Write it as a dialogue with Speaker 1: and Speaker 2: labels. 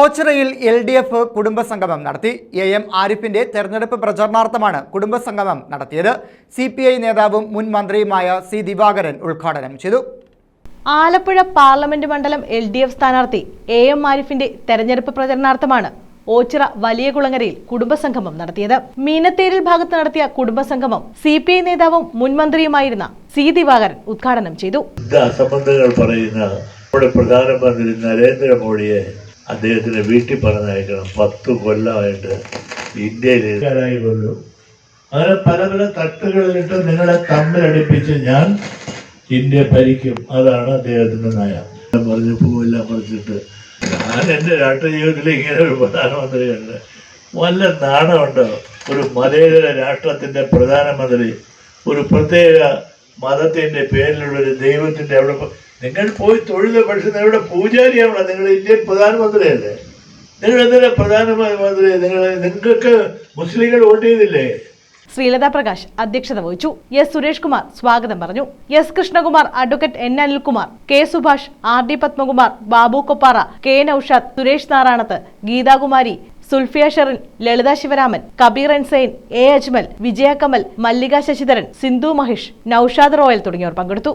Speaker 1: ഓച്ചിറയിൽ L D F കുടുംബസംഗമം നടത്തി A M ആരിഫിന്റെ തെരഞ്ഞെടുപ്പ് പ്രചരണാർത്ഥമാണ് കുടുംബസംഗമം നടത്തിയത്. സി പി ഐ നേതാവും മുൻ മന്ത്രിയുമായ സി ദിവാകരൻ ഉദ്ഘാടനം ചെയ്തു.
Speaker 2: ആലപ്പുഴ പാർലമെന്റ് മണ്ഡലം എൽ ഡി എഫ് സ്ഥാനാർത്ഥി എ എം ആരിഫിന്റെ തെരഞ്ഞെടുപ്പ് പ്രചരണാർത്ഥമാണ് ഓച്ചിറ വലിയ കുളങ്ങരയിൽ കുടുംബസംഗമം നടത്തിയത്. മീനത്തേരിൽ ഭാഗത്ത് നടത്തിയ കുടുംബസംഗമം സി പി ഐ നേതാവും മുൻ മന്ത്രിയുമായിരുന്ന സി ദിവാകരൻ ഉദ്ഘാടനം ചെയ്തു.
Speaker 3: പറയുന്ന നമ്മുടെ പ്രധാനമന്ത്രി നരേന്ദ്രമോദിയെ അദ്ദേഹത്തിന്റെ വീട്ടിൽ പറഞ്ഞയക്കണം. പത്ത് കൊല്ലമായിട്ട് ഇന്ത്യയിൽ കൊല്ലു അങ്ങനെ പല പല തട്ടുകളിലിട്ട് നിങ്ങളെ തമ്മിലടിപ്പിച്ച് ഞാൻ ഇന്ത്യ ഭരിക്കും. അതാണ് അദ്ദേഹത്തിന്റെ നയം. പറഞ്ഞപ്പോൾ എല്ലാം മറിച്ചിട്ട് ഞാൻ എന്റെ രാഷ്ട്രജീവിതത്തിൽ ഇങ്ങനെ ഒരു പ്രധാനമന്ത്രിയുണ്ട്. വല്ല നാണമുണ്ടോ? ഒരു മതേതര രാഷ്ട്രത്തിന്റെ പ്രധാനമന്ത്രി. ഒരു പ്രത്യേക മതത്തിന്റെ പേരിലുള്ള ഒരു ദൈവത്തിന്റെ അവിടെ നിങ്ങൾ പോയി തൊഴിൽ പക്ഷെ നിങ്ങളുടെ പൂജാരിയാവണം നിങ്ങൾ ഇന്ത്യൻ പ്രധാനമന്ത്രിയല്ലേ? നിങ്ങൾ എന്തിനാ പ്രധാനമന്ത്രി നിങ്ങൾ നിങ്ങൾക്ക് മുസ്ലിങ്ങൾ വോട്ട് ചെയ്തില്ലേ?
Speaker 2: ശ്രീലത പ്രകാശ് അധ്യക്ഷത വഹിച്ചു. എസ് സുരേഷ് കുമാർ സ്വാഗതം പറഞ്ഞു. S Krishnakumar advocate N Anilkumar K Subhash R D Padmakumar Babu Koppara K Noushad Suresh Narayanath Geethakumari Sulfiya Sherin Lalitha Sivaraman Kabeer ensign A Ajmal Vijaya Kamal Mallika Sasidharan Sindhu Mahesh Noushad Royal തുടങ്ങിയവർ പങ്കെടുത്തു.